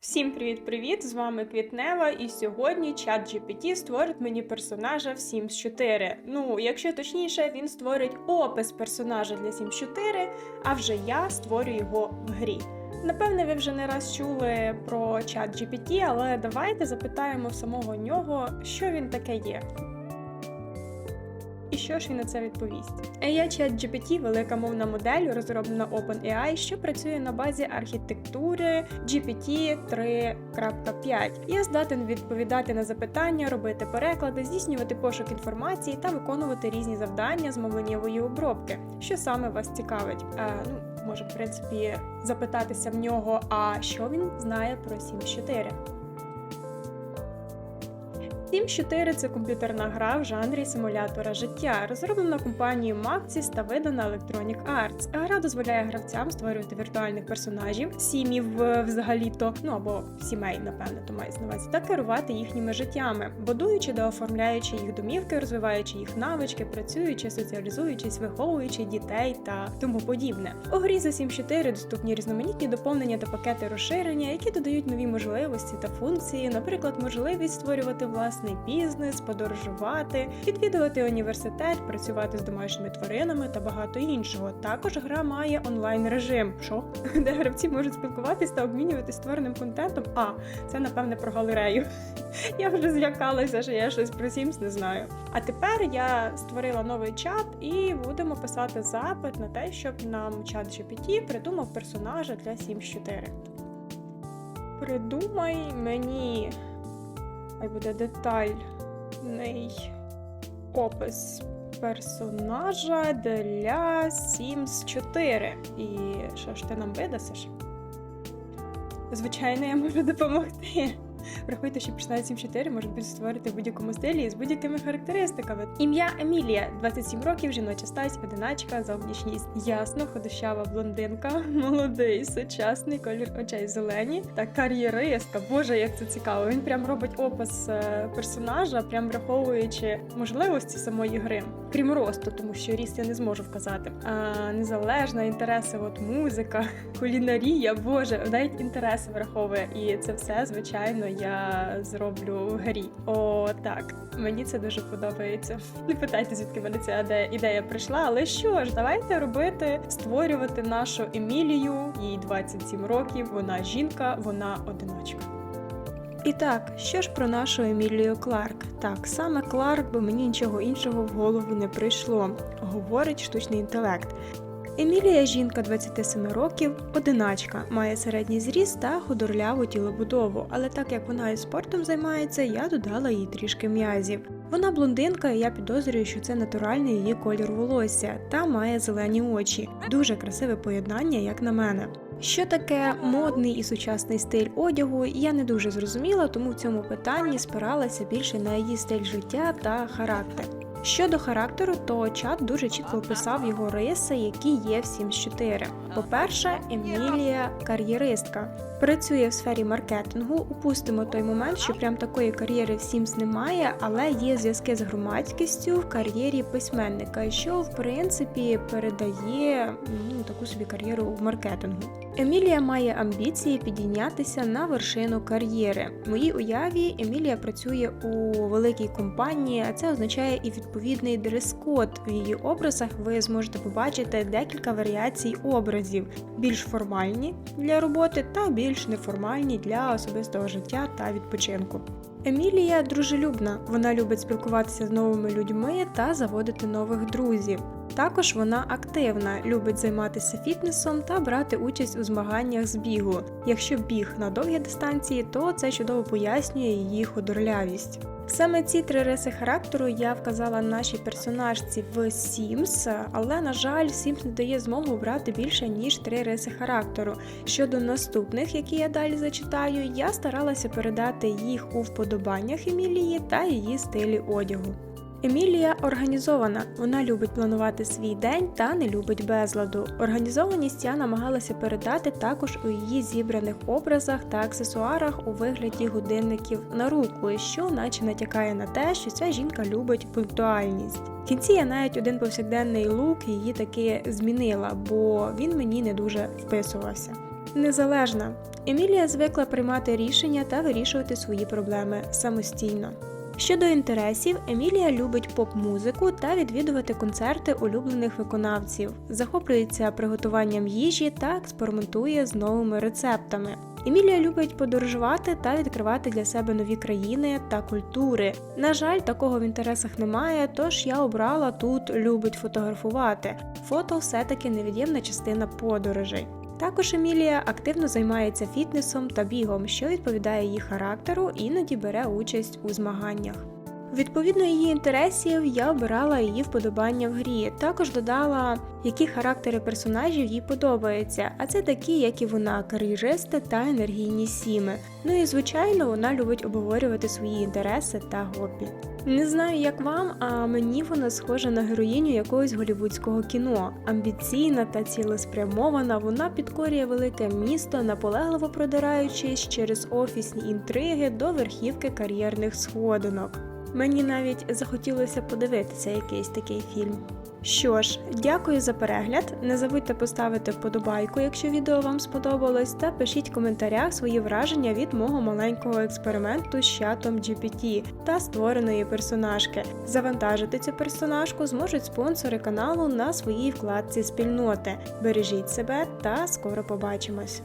Всім привіт-привіт! З вами Квітнева, і сьогодні чат GPT створить мені персонажа в Sims 4. Ну, якщо точніше, він створить опис персонажа для Sims 4, а вже я створю його в грі. Напевне, ви вже не раз чули про чат GPT, але давайте запитаємо самого нього, що він таке є. І що ж він на це відповість? AI Chat GPT – велика мовна модель, розроблена OpenAI, що працює на базі архітектури GPT 3.5. Я здатен відповідати на запитання, робити переклади, здійснювати пошук інформації та виконувати різні завдання з мовленнєвої обробки. Що саме вас цікавить? Е, ну, може, в принципі, запитатися в нього, а що він знає про Sims 4. Sims 4 – це комп'ютерна гра в жанрі симулятора життя, розроблена компанією Maxis та видана Electronic Arts. Гра дозволяє гравцям створювати віртуальних персонажів, сім'їв взагалі-то, ну або сімей, напевне, то на увазі, та керувати їхніми життями, будуючи та оформляючи їх домівки, розвиваючи їх навички, працюючи, соціалізуючись, виховуючи дітей та тому подібне. У грі за Sims 4 доступні різноманітні доповнення та пакети розширення, які додають нові можливості та функції, наприклад, можливість створювати власний бізнес, подорожувати, відвідувати університет, працювати з домашніми тваринами та багато іншого. Також гра має онлайн режим, що де гравці можуть спілкуватись та обмінювати створеним контентом. А це напевне про галерею. Я вже злякалася, що я щось про Sims не знаю. А тепер я створила новий чат і будемо писати запит на те, щоб нам чат GPT придумав персонажа для Sims 4. Придумай мені хай буде детальний опис персонажа для Sims 4. І що ж ти нам видасиш? Звичайно, я можу допомогти. Врахуйте, що персонаж 7.4 може бути створити в будь-якому стилі з будь-якими характеристиками. Ім'я Емілія, 27 років, жіноча стать, одиначка, зовнішність. Ясно, ходощава блондинка, молодий, сучасний колір очей зелені та кар'єристка. Боже, як це цікаво. Він прям робить опис е, персонажа, прям враховуючи можливості самої гри. Крім росту, тому що ріст я не зможу вказати. А, незалежна, інтереси, от музика, кулінарія, боже, навіть інтереси враховує. І це все, звичайно, я зроблю в грі. О, так. Мені це дуже подобається. Не питайте, звідки мене ця іде- ідея прийшла. Але що ж, давайте робити, створювати нашу Емілію. Їй 27 років. Вона жінка, вона одиночка. І так, що ж про нашу Емілію Кларк? Так, саме Кларк, бо мені нічого іншого в голову не прийшло, говорить штучний інтелект. Емілія жінка 27 років, одиначка, має середній зріст та худорляву тілобудову, але так як вона і спортом займається, я додала їй трішки м'язів. Вона блондинка, і я підозрюю, що це натуральний її колір волосся та має зелені очі. Дуже красиве поєднання, як на мене. Що таке модний і сучасний стиль одягу, я не дуже зрозуміла, тому в цьому питанні спиралася більше на її стиль життя та характер. Щодо характеру, то чат дуже чітко описав його риси, які є в Sims 4. По-перше, Емілія кар'єристка. Працює в сфері маркетингу. Упустимо той момент, що прям такої кар'єри в Sims немає, але є зв'язки з громадськістю в кар'єрі письменника, що в принципі передає ну, таку собі кар'єру в маркетингу. Емілія має амбіції підійнятися на вершину кар'єри. В моїй уяві Емілія працює у великій компанії, а це означає і відповідний дрес-код. В її образах ви зможете побачити декілька варіацій образів: більш формальні для роботи та більш неформальні для особистого життя та відпочинку. Емілія дружелюбна, вона любить спілкуватися з новими людьми та заводити нових друзів. Також вона активна, любить займатися фітнесом та брати участь у змаганнях з бігу. Якщо біг на довгі дистанції, то це чудово пояснює її худорлявість. Саме ці три риси характеру я вказала нашій персонажці в Sims, але на жаль, Sims не дає змогу обрати більше ніж три риси характеру. Щодо наступних, які я далі зачитаю, я старалася передати їх у вподобаннях Емілії та її стилі одягу. Емілія організована. Вона любить планувати свій день та не любить безладу. Організованість я намагалася передати також у її зібраних образах та аксесуарах у вигляді годинників на руку, що наче натякає на те, що ця жінка любить пунктуальність. В кінці я навіть один повсякденний лук її таки змінила, бо він мені не дуже вписувався. Незалежна. Емілія звикла приймати рішення та вирішувати свої проблеми самостійно. Щодо інтересів, Емілія любить поп-музику та відвідувати концерти улюблених виконавців, захоплюється приготуванням їжі та експериментує з новими рецептами. Емілія любить подорожувати та відкривати для себе нові країни та культури. На жаль, такого в інтересах немає, тож я обрала тут любить фотографувати. Фото все-таки невід'ємна частина подорожей. Також Емілія активно займається фітнесом та бігом, що відповідає її характеру, іноді бере участь у змаганнях. Відповідно її інтересів я обирала її вподобання в грі. Також додала, які характери персонажів їй подобаються, а це такі, як і вона, кар'єристи та енергійні сіми. Ну і звичайно, вона любить обговорювати свої інтереси та хобі. Не знаю, як вам, а мені вона схожа на героїню якогось голівудського кіно. Амбіційна та цілеспрямована, вона підкорює велике місто, наполегливо продираючись через офісні інтриги до верхівки кар'єрних сходинок. Мені навіть захотілося подивитися якийсь такий фільм. Що ж, дякую за перегляд. Не забудьте поставити вподобайку, якщо відео вам сподобалось, та пишіть в коментарях свої враження від мого маленького експерименту з чатом GPT та створеної персонажки. Завантажити цю персонажку зможуть спонсори каналу на своїй вкладці спільноти. Бережіть себе та скоро побачимось!